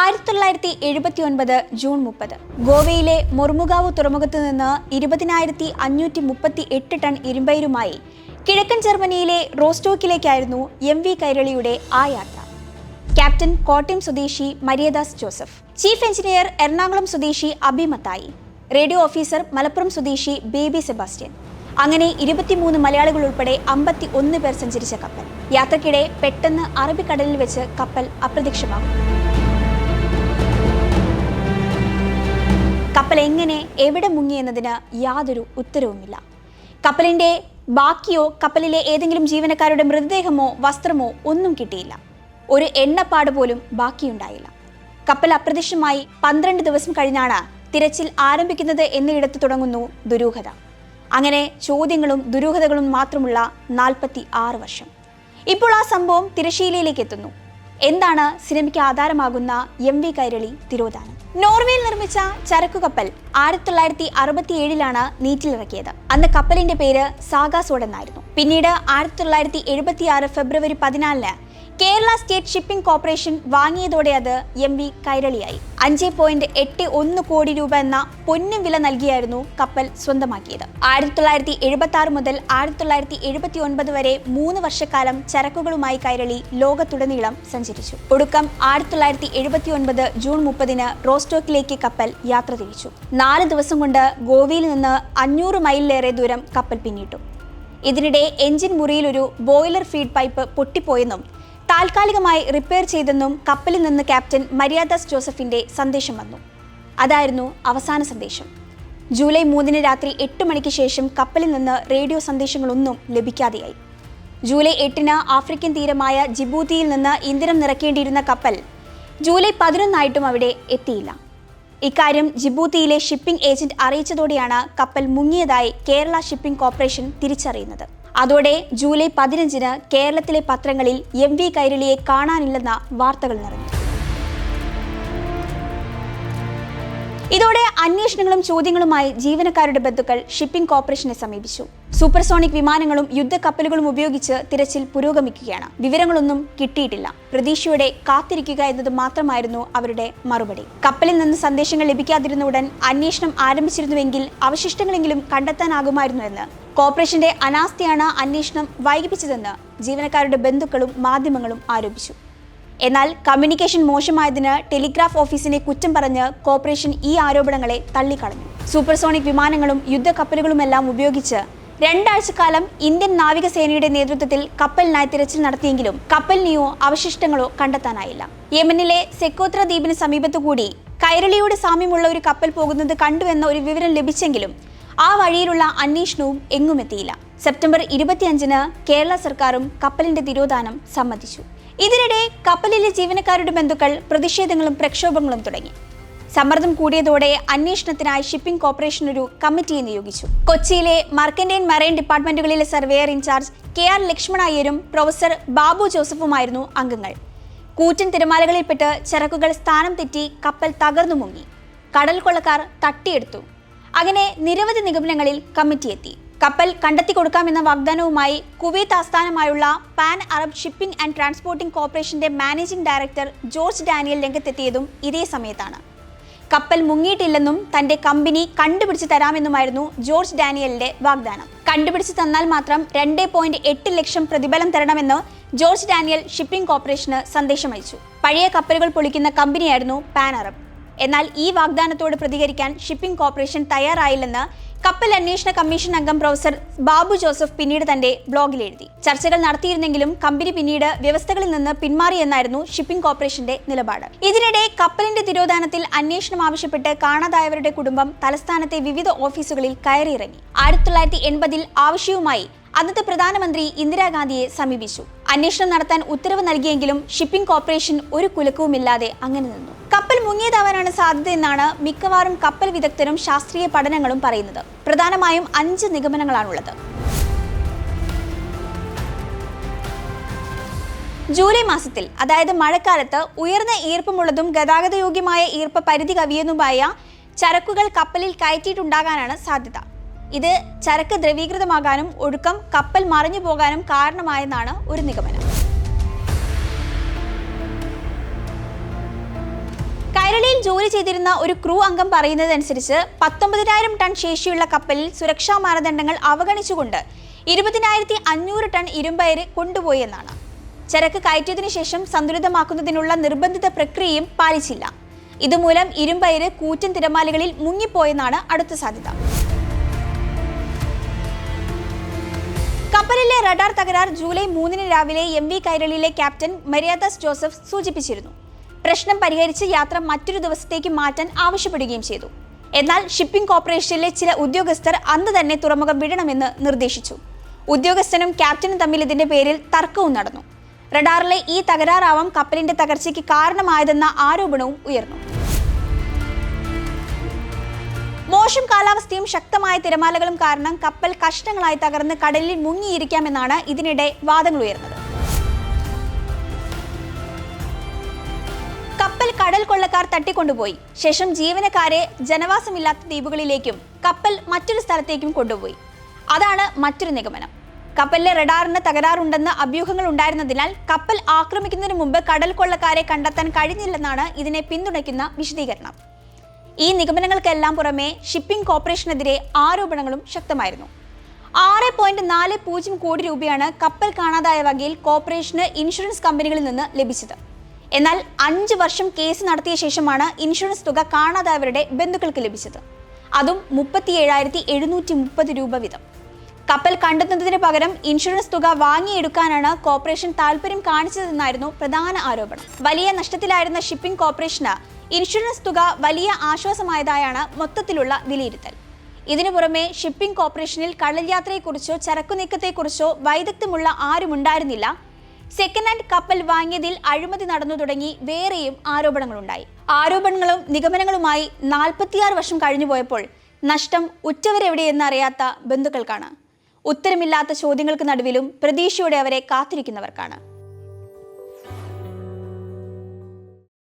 ആയിരത്തി തൊള്ളായിരത്തി എഴുപത്തി ഒൻപത് ജൂൺ മുപ്പത്. ഗോവയിലെ മൊർമുഗാവ് തുറമുഖത്ത് നിന്ന് ഇരുപതിനായിരത്തി അഞ്ഞൂറ്റി മുപ്പത്തി എട്ട് ടൺ ഇരുമ്പയിരുമായി കിഴക്കൻ ജർമ്മനിയിലെ റോസ്റ്റോക്കിലേക്കായിരുന്നു എം വി കൈരളിയുടെ ആ യാത്ര. ക്യാപ്റ്റൻ കോട്ടയം സ്വദേശി Mariadas Joseph chief engineer Ernakulam സ്വദേശി അഭിമത്തായി റേഡിയോ ഓഫീസർ മലപ്പുറം സ്വദേശി ബേബി സെബാസ്റ്റ്യൻ. അങ്ങനെ ഇരുപത്തിമൂന്ന് മലയാളികൾ ഉൾപ്പെടെ അമ്പത്തി ഒന്ന് പേർ സഞ്ചരിച്ച കപ്പൽ. യാത്രക്കിടെ പെട്ടെന്ന് അറബിക്കടലിൽ വെച്ച് കപ്പൽ അപ്രത്യക്ഷമാകും. കപ്പൽ എങ്ങനെ എവിടെ മുങ്ങി എന്നതിന് യാതൊരു ഉത്തരവുമില്ല. കപ്പലിന്റെ ബാക്കിയോ കപ്പലിലെ ഏതെങ്കിലും ജീവനക്കാരുടെ മൃതദേഹമോ വസ്ത്രമോ ഒന്നും കിട്ടിയില്ല. ഒരു എണ്ണപ്പാട് പോലും ബാക്കിയുണ്ടായില്ല. കപ്പൽ അപ്രത്യക്ഷമായി പന്ത്രണ്ട് ദിവസം കഴിഞ്ഞാണ് തിരച്ചിൽ ആരംഭിക്കുന്നത് എന്നിടത്ത് തുടങ്ങുന്നു ദുരൂഹത. അങ്ങനെ ചോദ്യങ്ങളും ദുരൂഹതകളും മാത്രമുള്ള നാൽപ്പത്തി ആറ് വർഷം. ഇപ്പോൾ ആ സംഭവം തിരശീലയിലേക്ക് എത്തുന്നു. എന്താണ് സിനിമയ്ക്ക് ആധാരമാകുന്ന എം വി കൈരളി തിരോധാനം? നോർവേയിൽ നിർമ്മിച്ച ചരക്കു കപ്പൽ ആയിരത്തി തൊള്ളായിരത്തി അറുപത്തി ഏഴിലാണ് നീറ്റിലിറക്കിയത്. അന്ന് കപ്പലിന്റെ പേര് സാഗാസോഡ് എന്നായിരുന്നു പിന്നീട് ആയിരത്തി തൊള്ളായിരത്തി എഴുപത്തി ആറ് ഫെബ്രുവരി പതിനാലിന് കേരള സ്റ്റേറ്റ് ഷിപ്പിംഗ് കോർപ്പറേഷൻ വാങ്ങിയതോടെ അത് എം വി കൈരളിയായി. അഞ്ച് പോയിന്റ് എട്ട് ഒന്ന് കോടി രൂപ എന്ന പൊന്നും വില നൽകിയായിരുന്നു കപ്പൽ സ്വന്തമാക്കിയത്. ആയിരത്തി തൊള്ളായിരത്തി എഴുപത്തി ആറ് മുതൽ ആയിരത്തി തൊള്ളായിരത്തി എഴുപത്തി ഒൻപത് വരെ മൂന്ന് വർഷക്കാലം ചരക്കുകളുമായി കൈരളി ലോകത്തുടനീളം സഞ്ചരിച്ചു. ഒടുക്കം ആയിരത്തി തൊള്ളായിരത്തി എഴുപത്തി ഒൻപത് ജൂൺ മുപ്പതിന് റോസ്റ്റോക്കിലേക്ക് കപ്പൽ യാത്ര തിരിച്ചു. നാല് ദിവസം കൊണ്ട് ഗോവയിൽ നിന്ന് അഞ്ഞൂറ് മൈലിലേറെ ദൂരം കപ്പൽ പിന്നിട്ടു. ഇതിനിടെ എഞ്ചിൻ മുറിയിൽ ഒരു ബോയിലർ ഫീഡ് പൈപ്പ് പൊട്ടിപ്പോയെന്നും താൽക്കാലികമായി റിപ്പയർ ചെയ്തെന്നും കപ്പലിൽ നിന്ന് ക്യാപ്റ്റൻ മര്യാദാസ് ജോസഫിന്റെ സന്ദേശം വന്നു. അതായിരുന്നു അവസാന സന്ദേശം. ജൂലൈ മൂന്നിന് രാത്രി എട്ട് മണിക്ക് ശേഷം കപ്പലിൽ നിന്ന് റേഡിയോ സന്ദേശങ്ങളൊന്നും ലഭിക്കാതെയായി. ജൂലൈ എട്ടിന് ആഫ്രിക്കൻ തീരമായ ജിബൂത്തിയിൽ നിന്ന് ഇന്ധനം നിറക്കേണ്ടിയിരുന്ന കപ്പൽ ജൂലൈ പതിനൊന്നായിട്ടും അവിടെ എത്തിയില്ല. ഇക്കാര്യം ജിബൂത്തിയിലെ ഷിപ്പിംഗ് ഏജന്റ് അറിയിച്ചതോടെയാണ് കപ്പൽ മുങ്ങിയതായി കേരള ഷിപ്പിംഗ് കോർപ്പറേഷൻ തിരിച്ചറിയുന്നത്. അതോടെ ജൂലൈ പതിനഞ്ചിന് കേരളത്തിലെ പത്രങ്ങളിൽ എം വി കൈരളിയെ കാണാനില്ലെന്ന വാർത്തകൾ നിറഞ്ഞു. ഇതോടെ അന്വേഷണങ്ങളും ചോദ്യങ്ങളുമായി ജീവനക്കാരുടെ ബന്ധുക്കൾ ഷിപ്പിംഗ് കോർപ്പറേഷനെ സമീപിച്ചു. സൂപ്പർസോണിക് വിമാനങ്ങളും യുദ്ധക്കപ്പലുകളും ഉപയോഗിച്ച് തിരച്ചിൽ പുരോഗമിക്കുകയാണ്. വിവരങ്ങളൊന്നും കിട്ടിയിട്ടില്ല. പ്രതീക്ഷയോടെ കാത്തിരിക്കുക എന്നത് മാത്രമായിരുന്നു അവരുടെ മറുപടി. കപ്പലിൽ നിന്ന് സന്ദേശങ്ങൾ ലഭിക്കാതിരുന്ന ഉടൻ അന്വേഷണം ആരംഭിച്ചിരുന്നുവെങ്കിൽ അവശിഷ്ടങ്ങളെങ്കിലും കണ്ടെത്താനാകുമായിരുന്നു എന്ന് കോർപ്പറേഷന്റെ അനാസ്ഥയാണ് അന്വേഷണം വൈകിപ്പിച്ചതെന്ന് ജീവനക്കാരുടെ ബന്ധുക്കളും മാധ്യമങ്ങളും ആരോപിച്ചു. എന്നാൽ കമ്മ്യൂണിക്കേഷൻ മോശമായതിന് ടെലിഗ്രാഫ് ഓഫീസിനെ കുറ്റം പറഞ്ഞ് കോർപ്പറേഷൻ ഈ ആരോപണങ്ങളെ തള്ളിക്കളഞ്ഞു. സൂപ്പർസോണിക് വിമാനങ്ങളും യുദ്ധക്കപ്പലുകളുമെല്ലാം ഉപയോഗിച്ച് രണ്ടാഴ്ചക്കാലം ഇന്ത്യൻ നാവികസേനയുടെ നേതൃത്വത്തിൽ കപ്പലിനായി തിരച്ചിൽ നടത്തിയെങ്കിലും കപ്പലിനെയോ അവശിഷ്ടങ്ങളോ കണ്ടെത്താനായില്ല. യമനിലെ സെക്കോത്ര ദ്വീപിന് സമീപത്തുകൂടി കൈരളിയോട് സാമ്യമുള്ള ഒരു കപ്പൽ പോകുന്നത് കണ്ടുവെന്ന ഒരു വിവരം ലഭിച്ചെങ്കിലും ആ വഴിയിലുള്ള അന്വേഷണവും എങ്ങുമെത്തിയില്ല. സെപ്റ്റംബർ ഇരുപത്തിയഞ്ചിന് കേരള സർക്കാരും കപ്പലിന്റെ തിരോധാനം സമ്മതിച്ചു. ഇതിനിടെ കപ്പലിലെ ജീവനക്കാരുടെ ബന്ധുക്കൾ പ്രതിഷേധങ്ങളും പ്രക്ഷോഭങ്ങളും തുടങ്ങി. സമ്മർദ്ദം കൂടിയതോടെ അന്വേഷണത്തിനായി ഷിപ്പിംഗ് കോർപ്പറേഷൻ ഒരു കമ്മിറ്റിയെ നിയോഗിച്ചു. കൊച്ചിയിലെ mercantile marine ഡിപ്പാർട്ട്മെന്റുകളിലെ surveyor in charge K R Lakshmana അയ്യരും professor Babu ജോസഫുമായിരുന്നു അംഗങ്ങൾ. കൂറ്റൻ തിരമാലകളിൽപ്പെട്ട് ചരക്കുകൾ സ്ഥാനം തെറ്റി കപ്പൽ തകർന്നു മുങ്ങി. കടൽ കൊള്ളക്കാർ തട്ടിയെടുത്തു. അങ്ങനെ നിരവധി നിഗമനങ്ങളിൽ കമ്മിറ്റി എത്തി കപ്പൽ കണ്ടെത്തി കൊടുക്കാമെന്ന വാഗ്ദാനവുമായി കുവൈത്ത് ആസ്ഥാനമായുള്ള pan Arab shipping and transporting കോർപ്പറേഷന്റെ മാനേജിംഗ് ഡയറക്ടർ ജോർജ് ഡാനിയൽ രംഗത്തെത്തിയതും ഇതേ സമയത്താണ്. കപ്പൽ മുങ്ങിയിട്ടില്ലെന്നും തന്റെ കമ്പനി കണ്ടുപിടിച്ച് തരാമെന്നുമായിരുന്നു ജോർജ് ഡാനിയലിന്റെ വാഗ്ദാനം. കണ്ടുപിടിച്ച് തന്നാൽ മാത്രം രണ്ട് പോയിന്റ് എട്ട് ലക്ഷം പ്രതിഫലം തരണമെന്ന് ജോർജ് ഡാനിയൽ ഷിപ്പിംഗ് കോർപ്പറേഷന് സന്ദേശമയച്ചു. പഴയ കപ്പലുകൾ പൊളിക്കുന്ന കമ്പനിയായിരുന്നു പാൻ അറബ്. എന്നാൽ ഈ വാഗ്ദാനത്തോട് പ്രതികരിക്കാൻ ഷിപ്പിംഗ് കോർപ്പറേഷൻ തയ്യാറായില്ലെന്ന് കപ്പൽ അന്വേഷണ കമ്മീഷൻ അംഗം പ്രൊഫസർ ബാബു ജോസഫ് പിന്നീട് തന്റെ ബ്ലോഗിൽ എഴുതി. ചർച്ചകൾ നടത്തിയിരുന്നെങ്കിലും കമ്പനി പിന്നീട് വ്യവസ്ഥകളിൽ നിന്ന് പിന്മാറിയെന്നായിരുന്നു ഷിപ്പിംഗ് കോർപ്പറേഷന്റെ നിലപാട്. ഇതിനിടെ കപ്പലിന്റെ തിരോധാനത്തിൽ അന്വേഷണം ആവശ്യപ്പെട്ട് കാണാതായവരുടെ കുടുംബം തലസ്ഥാനത്തെ വിവിധ ഓഫീസുകളിൽ കയറിയിറങ്ങി. ആയിരത്തി തൊള്ളായിരത്തി എൺപതിൽ ആവശ്യവുമായി അന്നത്തെ പ്രധാനമന്ത്രി ഇന്ദിരാഗാന്ധിയെ സമീപിച്ചു. അന്വേഷണം നടത്താൻ ഉത്തരവ് നൽകിയെങ്കിലും ഷിപ്പിംഗ് കോർപ്പറേഷൻ ഒരു കുലക്കവുമില്ലാതെ അങ്ങനെ നിന്നു. മുങ്ങിയതാവാനാണ് സാധ്യതയെന്നാണ് മിക്കവാറും കപ്പൽ വിദഗ്ധരും ശാസ്ത്രീയ പഠനങ്ങളും പറയുന്നത്. പ്രധാനമായും അഞ്ച് നിഗമനങ്ങളാണുള്ളത്. ജൂലൈ മാസത്തിൽ അതായത് മഴക്കാലത്ത് ഉയർന്ന ഈർപ്പമുള്ളതും ഗതാഗതയോഗ്യമായ ഈർപ്പ പരിധി കവിയുന്നതുമായ ചരക്കുകൾ കപ്പലിൽ കയറ്റിയിട്ടുണ്ടാകാനാണ് സാധ്യത. ഇത് ചരക്ക് ദ്രവീകൃതമാകാനും ഒഴുക്കം കപ്പൽ മറിഞ്ഞു പോകാനും കാരണമായെന്നാണ് ഒരു നിഗമനം. കൈരളിയിൽ ജോലി ചെയ്തിരുന്ന ഒരു ക്രൂ അംഗം പറയുന്നതനുസരിച്ച് പത്തൊമ്പതിനായിരം ടൺ ശേഷിയുള്ള കപ്പലിൽ സുരക്ഷാ മാനദണ്ഡങ്ങൾ അവഗണിച്ചുകൊണ്ട് ഇരുപതിനായിരത്തി അഞ്ഞൂറ് ടൺ ഇരുമ്പയര് കൊണ്ടുപോയെന്നാണ് ചരക്ക് കയറ്റിയതിനു ശേഷം സന്തുലിതമാക്കുന്നതിനുള്ള നിർബന്ധിത പ്രക്രിയയും പാലിച്ചില്ല. ഇതുമൂലം ഇരുമ്പയര് കൂറ്റൻ തിരമാലകളിൽ മുങ്ങിപ്പോയെന്നാണ് അടുത്ത സാധ്യത. കപ്പലിലെ റഡാർ തകരാർ ജൂലൈ മൂന്നിന് രാവിലെ M V Kairali captain Mariadas Joseph സൂചിപ്പിച്ചിരുന്നു. പ്രശ്നം പരിഹരിച്ച് യാത്ര മറ്റൊരു ദിവസത്തേക്ക് മാറ്റാൻ ആവശ്യപ്പെടുകയും ചെയ്തു. എന്നാൽ ഷിപ്പിംഗ് കോർപ്പറേഷനിലെ ചില ഉദ്യോഗസ്ഥർ അന്ന് തന്നെ തുറമുഖം വിടണമെന്ന് നിർദ്ദേശിച്ചു. ഉദ്യോഗസ്ഥനും ക്യാപ്റ്റനും തമ്മിൽ ഇതിന്റെ പേരിൽ തർക്കവും നടന്നു. റഡാറിലെ ഈ തകരാറാവാം കപ്പലിന്റെ തകർച്ചയ്ക്ക് കാരണമായതെന്ന ആരോപണവും ഉയർന്നു. മോശം കാലാവസ്ഥയും ശക്തമായ തിരമാലകളും കാരണം കപ്പൽ കഷ്ടങ്ങളായി തകർന്ന് കടലിൽ മുങ്ങിയിരിക്കാമെന്നാണ് ഇതിനിടെ വാദങ്ങൾ ഉയർന്നത് കടൽ കൊള്ളക്കാർ തട്ടിക്കൊണ്ടുപോയി. ശേഷം ജീവനക്കാരെ ജനവാസമില്ലാത്ത ദ്വീപുകളിലേക്കും കപ്പൽ മറ്റൊരു സ്ഥലത്തേക്കും കൊണ്ടുപോയി. അതാണ് മറ്റൊരു നിഗമനം. കപ്പലിലെ റഡാറിന് തകരാറുണ്ടെന്ന് അഭ്യൂഹങ്ങൾ ഉണ്ടായിരുന്നതിനാൽ കപ്പൽ ആക്രമിക്കുന്നതിന് മുമ്പ് കടൽ കൊള്ളക്കാരെ കണ്ടെത്താൻ കഴിഞ്ഞില്ലെന്നാണ് ഇതിനെ പിന്തുണയ്ക്കുന്ന വിശദീകരണം. ഈ നിഗമനങ്ങൾക്കെല്ലാം പുറമെ ഷിപ്പിംഗ് കോർപ്പറേഷനെതിരെ ആരോപണങ്ങളും ശക്തമായിരുന്നു. ആറ് പോയിന്റ് നാല് പൂജ്യം കോടി രൂപയാണ് കപ്പൽ കാണാതായ വകയിൽ കോർപ്പറേഷന് ഇൻഷുറൻസ് കമ്പനികളിൽ നിന്ന് ലഭിച്ചത്. എന്നാൽ അഞ്ച് വർഷം കേസ് നടത്തിയ ശേഷമാണ് ഇൻഷുറൻസ് തുക കാണാതായവരുടെ ബന്ധുക്കൾക്ക് ലഭിച്ചത്. അതും മുപ്പത്തി ഏഴായിരത്തി എഴുന്നൂറ്റി മുപ്പത് രൂപ വീതം. കപ്പൽ കണ്ടെത്തുന്നതിന് പകരം ഇൻഷുറൻസ് തുക വാങ്ങിയെടുക്കാനാണ് കോർപ്പറേഷൻ താൽപര്യം കാണിച്ചതെന്നായിരുന്നു പ്രധാന ആരോപണം. വലിയ നഷ്ടത്തിലായിരുന്ന ഷിപ്പിംഗ് കോർപ്പറേഷന് ഇൻഷുറൻസ് തുക വലിയ ആശ്വാസമായതായാണ് മൊത്തത്തിലുള്ള വിലയിരുത്തൽ. ഇതിനു പുറമെ ഷിപ്പിംഗ് കോർപ്പറേഷനിൽ കടൽ യാത്രയെക്കുറിച്ചോ ചരക്കു നീക്കത്തെക്കുറിച്ചോ വൈദഗ്ധ്യമുള്ള ആരുമുണ്ടായിരുന്നില്ല. സെക്കൻഡ് ഹാൻഡ് കപ്പൽ വാങ്ങിയതിൽ അഴിമതി നടന്നു തുടങ്ങി വേറെയും ആരോപണങ്ങളുണ്ടായി. ആരോപണങ്ങളും നിഗമനങ്ങളുമായി നാൽപ്പത്തിയാറ് വർഷം കഴിഞ്ഞുപോയപ്പോൾ നഷ്ടം ഉറ്റവരെവിടെയെന്ന് അറിയാത്ത ബന്ധുക്കൾക്കാണ്. ഉത്തരമില്ലാത്ത ചോദ്യങ്ങൾക്ക് നടുവിലും പ്രതീക്ഷയോടെ അവരെ കാത്തിരിക്കുന്നവർക്കാണ്.